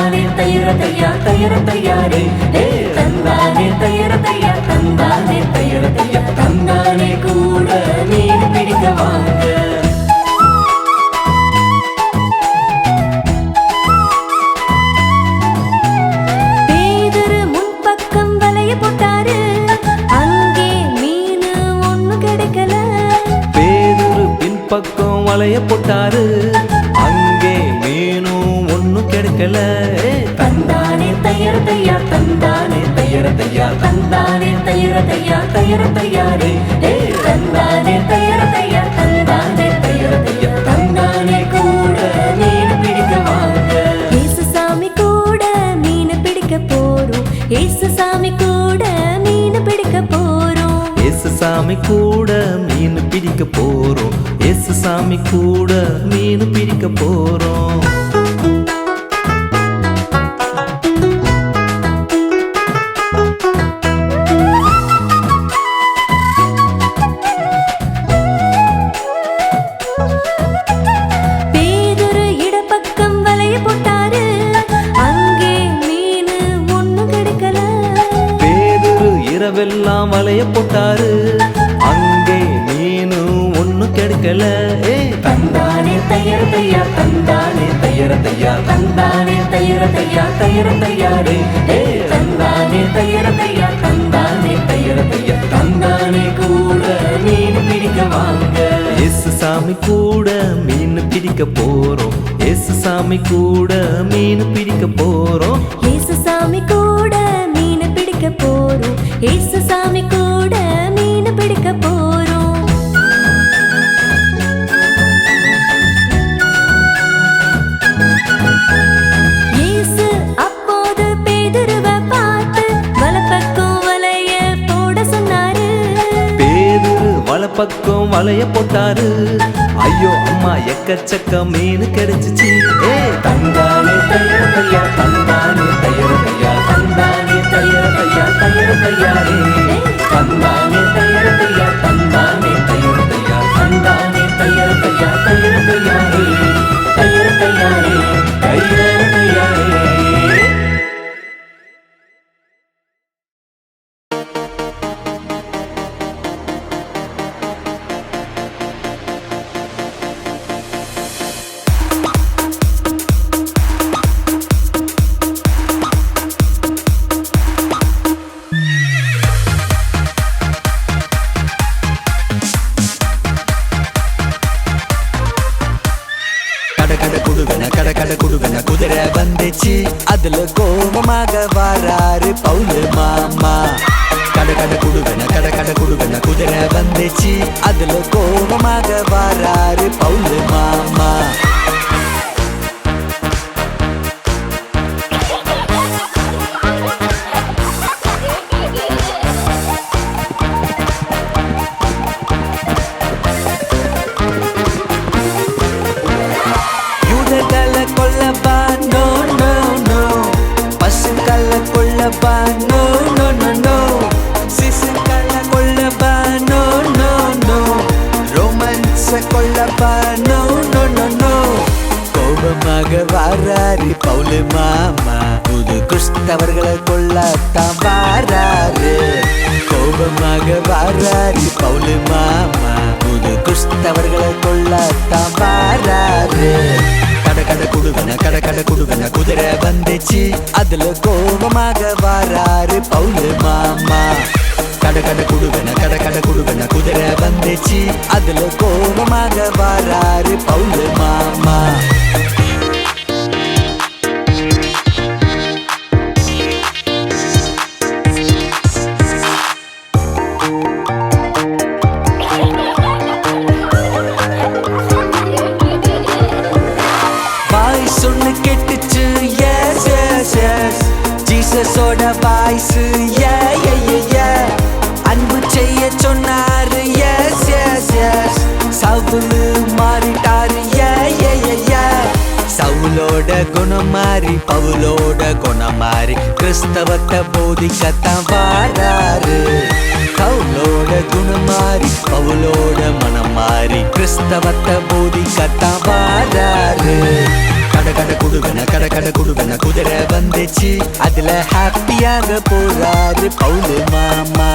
தந்தானே தையரத்தையா தையரத்தையாரே ஏ தந்தானே தையரத்தையா தந்தானே தையரத்தையா தந்தானே கூட நீர் பிடிக்க வாங்க. பக்கம் வளைய போட்டாரு. மகள. தந்தானே தையரத்தையா தந்தானே தையரத்தையா தந்தானே தையரத்தையா தையரத்தையாரே தந்தானே தையரத்தையா தந்தானே தையரத்தையா தந்தானே கூட மீன் பிடிக்க வாங்க. ஏசு சாமி கூட மீன் பிடிக்க போறோம். ஏசு சாமி கூட மீன் பிடிக்க போறோம். ஏசு சாமி கூட மீன் பிடிக்க போறோம். ஏசு சாமி கூட மீன் பிடிக்க போறோம். போட்டாரு. அங்கே மீனும் ஒண்ணு கிடைக்கல. ஏய் தந்தானே தையர தையா தந்தானே தையர தையா தந்தானே தையர தையா தையர தையாரே. ஏ. தந்தானே தையர தையா தந்தானே தையர தையா தந்தானே கூட மீன் பிடிக்க வாங்க. இயேசு சாமி கூட மீன் பிடிக்க போறோம். இயேசு சாமி கூட மீன் பிடிக்க போறோம். இயேசு சாமி கூட பக்கம் வளைய போட்டாரு. ஐயோ அம்மா எக்கச்சக்க மீன் கிடைச்சிச்சு. ஏ தந்தானே தையர தையா தந்தானே தையர தையா தந்தானே தையர தையா தையர தையாரே தந்தானே தையர தையா தந்தானே தையர தையா தந்தானே தையர தையா தையர தையாரே வச்சு அதுல கோபமாக வராரு பவுல மாமா. கட கட குடுவன கட கட குடுவன குதிரை வந்துச்சு. அதுல கோபமாக வராரு பவுல மாமா. கிறிஸ்தவத்தை போதிக்கத்தான் வாராரு. கவுலோட குணம் மாறி பவுலோட மனம் மாறி கிறிஸ்தவத்தை போதிக்கத்தான் வாராரு. கட கட குடுவன கட கட குடுவன குதிரை வந்துச்சு. அதுல ஹாப்பியாக போறாரு பவுலு மாமா.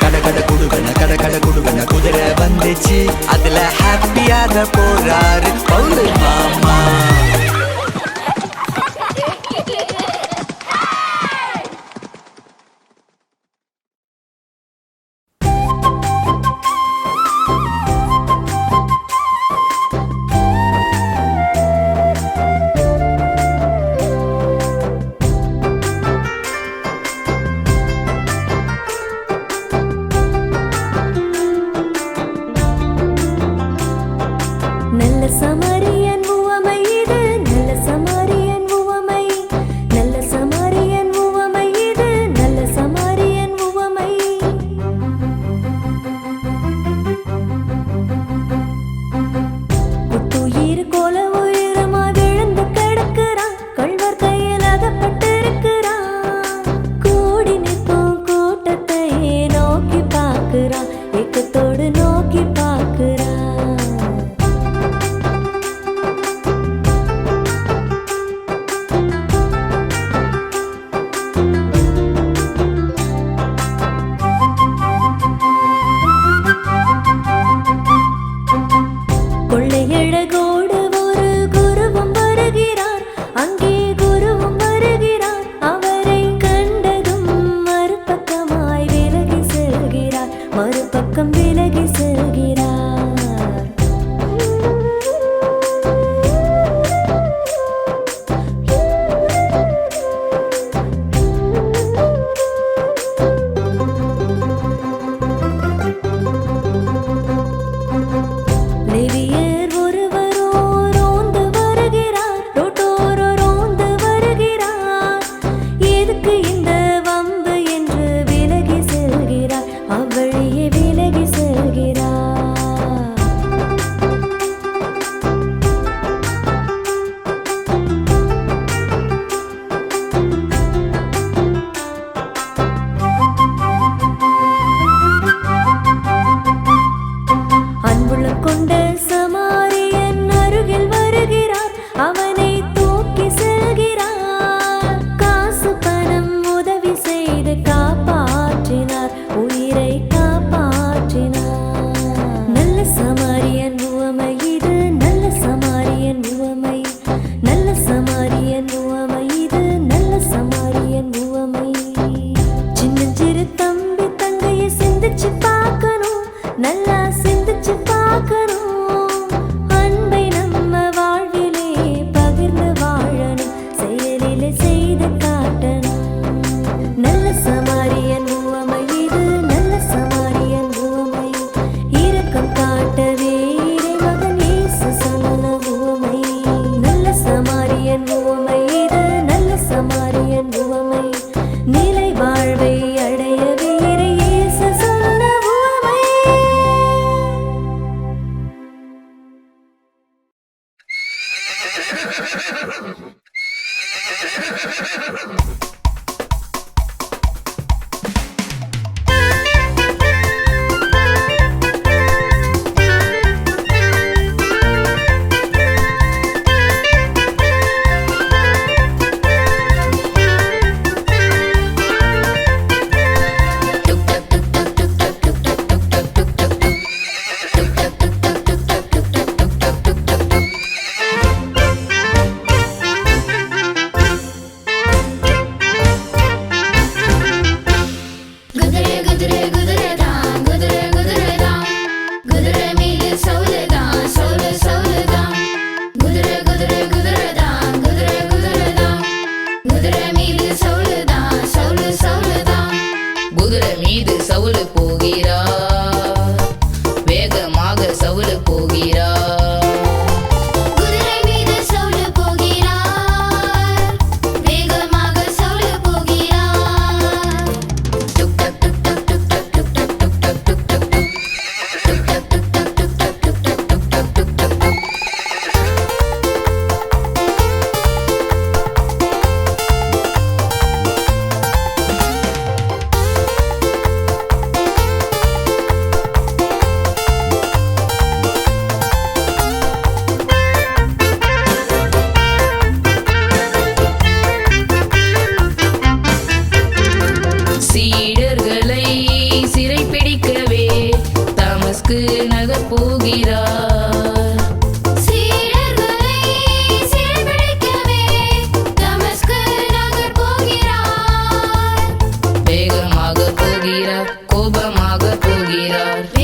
கட கட குடுவன கட கட குடுவன குதிரை வந்துச்சு. அதுல ஹாப்பியாக போறாரு பவுலு மாமா. Maybe it கோபமாக